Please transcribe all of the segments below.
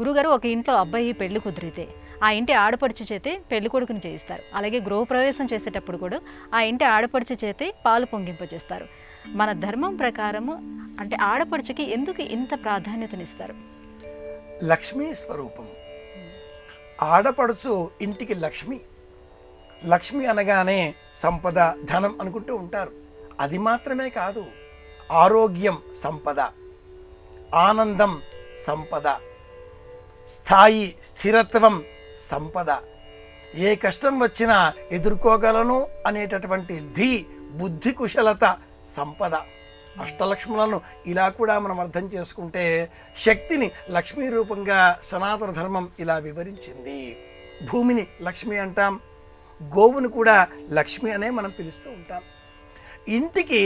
గురుగారు ఒక ఇంట్లో అబ్బాయి పెళ్ళి కుదిరితే ఆ ఇంటి ఆడపడుచు చేతే పెళ్ళి కొడుకుని చేయిస్తారు. అలాగే గృహప్రవేశం చేసేటప్పుడు కూడా ఆ ఇంటి ఆడపడుచు చేతే పాలు పొంగింపజేస్తారు. మన ధర్మం ప్రకారము అంటే ఆడపడుచుకి ఎందుకు ఇంత ప్రాధాన్యతనిస్తారు? లక్ష్మీ స్వరూపం. ఆడపడుచు ఇంటికి లక్ష్మి. లక్ష్మి అనగానే సంపద ధనం అనుకుంటూ ఉంటారు. అది మాత్రమే కాదు ఆరోగ్యం సంపద ఆనందం సంపద. స్థాయి స్థిరత్వం సంపద. ఏ కష్టం వచ్చినా ఎదుర్కోగలను అనేటటువంటి ధీ బుద్ధి కుశలత సంపద. అష్టలక్ష్ములను ఇలా కూడా మనం అర్థం చేసుకుంటే శక్తిని లక్ష్మీ రూపంగా సనాతన ధర్మం ఇలా వివరించింది. భూమిని లక్ష్మి అంటాం గోవును కూడా లక్ష్మి అనే మనం పిలుస్తూ ఉంటాం. ఇంటికి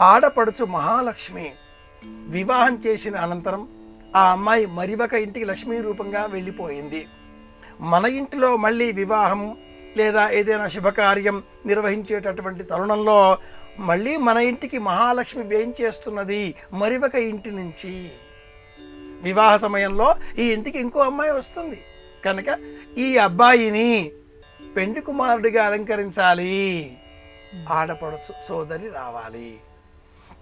ఆడపడుచు మహాలక్ష్మి వివాహం చేసిన అనంతరం ఆ అమ్మాయి మరి ఒక ఇంటికి లక్ష్మీ రూపంగా వెళ్ళిపోయింది. మన ఇంటిలో మళ్ళీ వివాహం లేదా ఏదైనా శుభకార్యం నిర్వహించేటటువంటి తరుణంలో మళ్ళీ మన ఇంటికి మహాలక్ష్మి వేయించేస్తున్నది మరి ఒక ఇంటి నుంచి. వివాహ సమయంలో ఈ ఇంటికి ఇంకో అమ్మాయి వస్తుంది. కనుక ఈ అబ్బాయిని పెండి కుమారుడిగా అలంకరించాలి. ఆడపడచ్చు సోదరి రావాలి.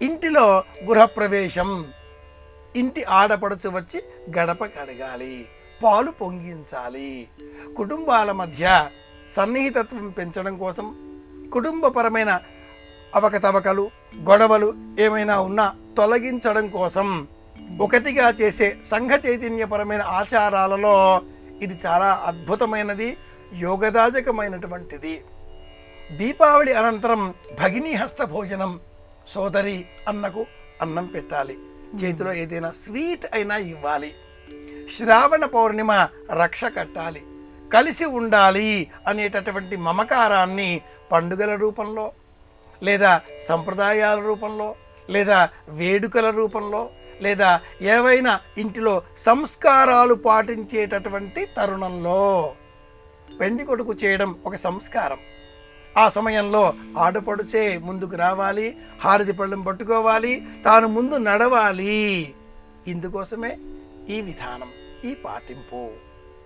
ఇంటిలో గృహప్రవేశం. ఇంటి ఆడపడుచు వచ్చి గడప కడగాలి పాలు పొంగించాలి. కుటుంబాల మధ్య సన్నిహితత్వం పెంచడం కోసం కుటుంబపరమైన అవకతవకలు గొడవలు ఏమైనా ఉన్నా తొలగించడం కోసం ఒకటిగా చేసే సంఘ చైతన్యపరమైన ఆచారాలలో ఇది చాలా అద్భుతమైనది యోగదాజకమైనటువంటిది దీపావళి అనంతరం భగినీ హస్త భోజనం సోదరి అన్నకు అన్నం పెట్టాలి. చేతిలో ఏదైనా స్వీట్ అయినా ఇవ్వాలి. శ్రావణ పౌర్ణిమ రక్ష కట్టాలి. కలిసి ఉండాలి అనేటటువంటి మమకారాన్ని పండుగల రూపంలో లేదా సంప్రదాయాల రూపంలో లేదా వేడుకల రూపంలో లేదా ఏవైనా ఇంటిలో సంస్కారాలు పాటించేటటువంటి తరుణంలో పెండి కొడుకు చేయడం ఒక సంస్కారం. ఆ సమయంలో ఆడపడుచే ముందుకు రావాలి హారతి పళ్ళం పట్టుకోవాలి తాను ముందు నడవాలి. ఇందుకోసమే ఈ విధానం ఈ పాటింపు.